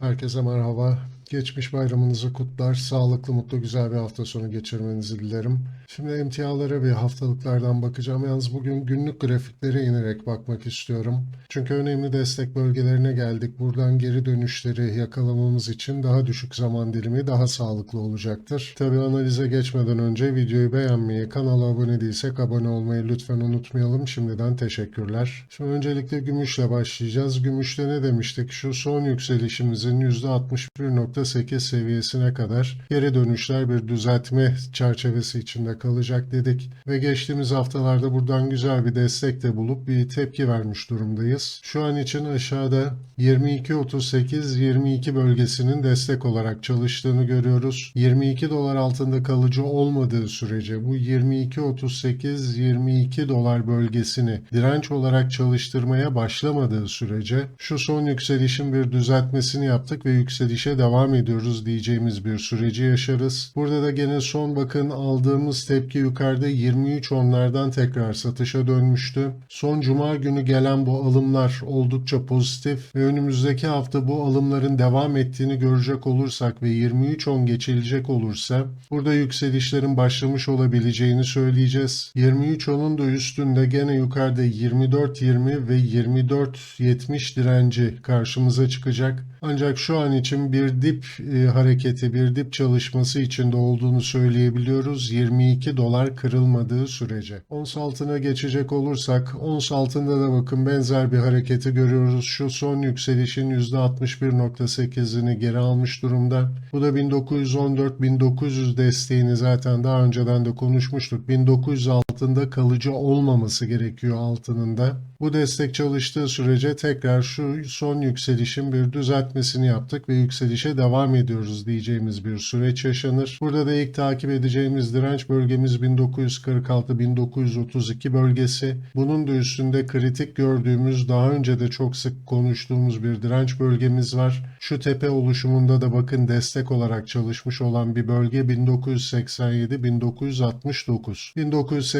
Herkese merhaba. Geçmiş bayramınızı kutlar. Sağlıklı, mutlu, güzel bir hafta sonu geçirmenizi dilerim. Şimdi emtialara ve haftalıklardan bakacağım. Yalnız bugün günlük grafiklere inerek bakmak istiyorum. Çünkü önemli destek bölgelerine geldik. Buradan geri dönüşleri yakalamamız için daha düşük zaman dilimi daha sağlıklı olacaktır. Tabii analize geçmeden önce videoyu beğenmeyi, kanala abone değilsek abone olmayı lütfen unutmayalım. Şimdiden teşekkürler. Şimdi öncelikle gümüşle başlayacağız. Gümüşte ne demiştik? Şu son yükselişimizin %61.8 seviyesine kadar geri dönüşler bir düzeltme çerçevesi içinde kalacak dedik. Ve geçtiğimiz haftalarda buradan güzel bir destek de bulup bir tepki vermiş durumdayız. Şu an için aşağıda 22.38-22 bölgesinin destek olarak çalıştığını görüyoruz. 22 dolar altında kalıcı olmadığı sürece bu 22.38-22 dolar bölgesini direnç olarak çalıştırmaya başlamadığı sürece şu son yükselişin bir düzeltmesini yaptık ve yükselişe devam ediyoruz diyeceğimiz bir süreci yaşarız. Burada da gene son bakın aldığımız tepki yukarıda 23 onlardan tekrar satışa dönmüştü. Son cuma günü gelen bu alımlar oldukça pozitif ve önümüzdeki hafta bu alımların devam ettiğini görecek olursak ve 23.10 geçilecek olursa burada yükselişlerin başlamış olabileceğini söyleyeceğiz. 23.10'un da üstünde gene yukarıda 24.20 ve 24.70 direnci karşımıza çıkacak. Ancak şu an için bir dip e, hareketi, bir dip çalışması içinde olduğunu söyleyebiliyoruz. 22 dolar kırılmadığı sürece. Ons altına geçecek olursak, ons altında da bakın benzer bir hareketi görüyoruz. Şu son yükselişin %61.8'ini geri almış durumda. Bu da 1914-1900 desteğini zaten daha önceden de konuşmuştuk. 1900 altında kalıcı olmaması gerekiyor altının da. Bu destek çalıştığı sürece tekrar şu son yükselişin bir düzeltmesini yaptık ve yükselişe devam ediyoruz diyeceğimiz bir süreç yaşanır. Burada da ilk takip edeceğimiz direnç bölgemiz 1946-1932 bölgesi. Bunun da üstünde kritik gördüğümüz daha önce de çok sık konuştuğumuz bir direnç bölgemiz var. Şu tepe oluşumunda da bakın destek olarak çalışmış olan bir bölge 1987-1969.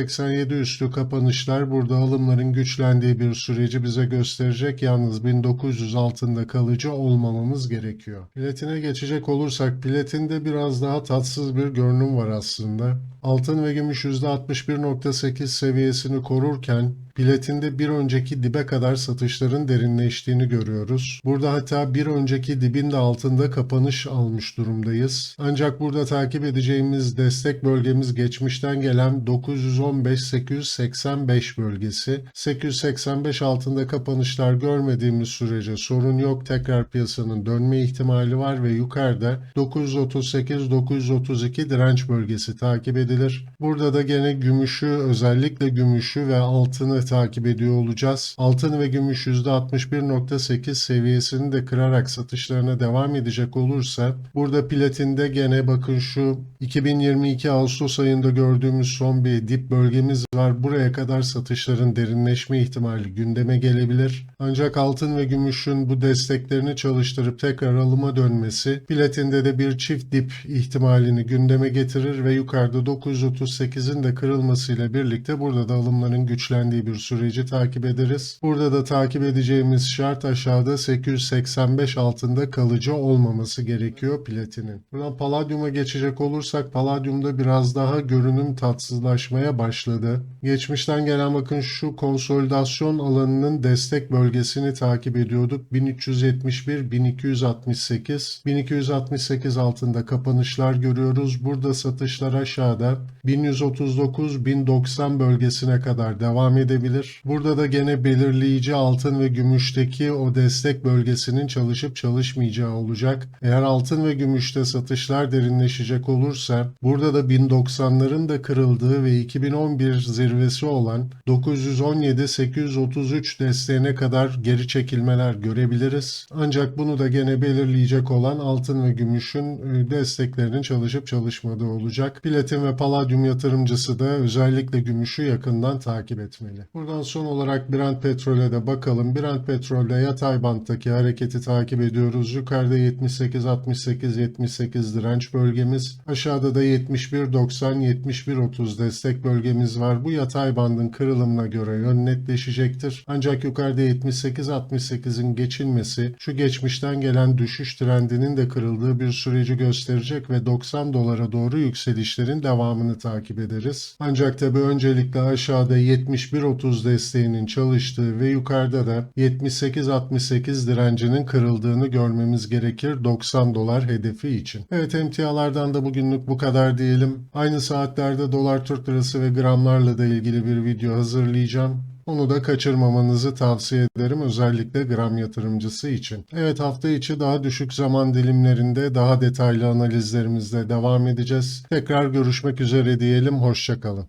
1987 üstü kapanışlar burada alımların güçlendiği bir süreci bize gösterecek. Yalnız 1900 altında kalıcı olmamamız gerekiyor. Platine geçecek olursak platinde biraz daha tatsız bir görünüm var aslında. Altın ve gümüş %61.8 seviyesini korurken Platinde bir önceki dibe kadar satışların derinleştiğini görüyoruz. Burada hatta bir önceki dibin de altında kapanış almış durumdayız. Ancak burada takip edeceğimiz destek bölgemiz geçmişten gelen 915-885 bölgesi. 885 altında kapanışlar görmediğimiz sürece sorun yok. Tekrar piyasanın dönme ihtimali var ve yukarıda 938-932 direnç bölgesi takip edilir. Burada da gene gümüşü özellikle gümüşü ve altını takip ediyor olacağız. Altın ve gümüş %61.8 seviyesini de kırarak satışlarına devam edecek olursa burada platinde gene bakın şu 2022 Ağustos ayında gördüğümüz son bir dip bölgemiz var. Buraya kadar satışların derinleşme ihtimali gündeme gelebilir. Ancak altın ve gümüşün bu desteklerini çalıştırıp tekrar alıma dönmesi platinde de bir çift dip ihtimalini gündeme getirir ve yukarıda 938'in de kırılmasıyla birlikte burada da alımların güçlendiği bir süreci takip ederiz. Burada da takip edeceğimiz şart aşağıda 885 altında kalıcı olmaması gerekiyor platinin. Buradan paladyuma geçecek olursak paladyumda biraz daha görünüm tatsızlaşmaya başladı. Geçmişten gelen bakın şu konsolidasyon alanının destek bölgesini takip ediyorduk. 1371 1268 1268 altında kapanışlar görüyoruz. Burada satışlar aşağıda 1139 1090 bölgesine kadar devam edebilir. Burada da gene belirleyici altın ve gümüşteki o destek bölgesinin çalışıp çalışmayacağı olacak. Eğer altın ve gümüşte satışlar derinleşecek olursa burada da 1090'ların da kırıldığı ve 2011 zirvesi olan 917-833 desteğine kadar geri çekilmeler görebiliriz. Ancak bunu da gene belirleyecek olan altın ve gümüşün e, desteklerinin çalışıp çalışmadığı olacak. Platin ve ve paladyum yatırımcısı da özellikle gümüşü yakından takip etmeli. Buradan son olarak Brent petrole de bakalım. Brent petrolde yatay banttaki hareketi takip ediyoruz. Yukarıda 78 68 78 direnç bölgemiz, aşağıda da 71 90 71 30 destek bölgemiz var. Bu yatay bandın kırılımına göre yön netleşecektir. Ancak yukarıda 78 68'in geçilmesi şu geçmişten gelen düşüş trendinin de kırıldığı bir süreci gösterecek ve 90 dolara doğru yükselişlerin devamını takip ederiz. Ancak tabi öncelikle aşağıda 71.30 desteğinin çalıştığı ve yukarıda da 78.68 direncinin kırıldığını görmemiz gerekir 90 dolar hedefi için. Evet emtialardan da bugünlük bu kadar diyelim. Aynı saatlerde dolar Türk lirası ve gramlarla da ilgili bir video hazırlayacağım. Onu da kaçırmamanızı tavsiye ederim özellikle gram yatırımcısı için. Evet hafta içi daha düşük zaman dilimlerinde daha detaylı analizlerimizle devam edeceğiz. Tekrar görüşmek üzere diyelim. Hoşçakalın.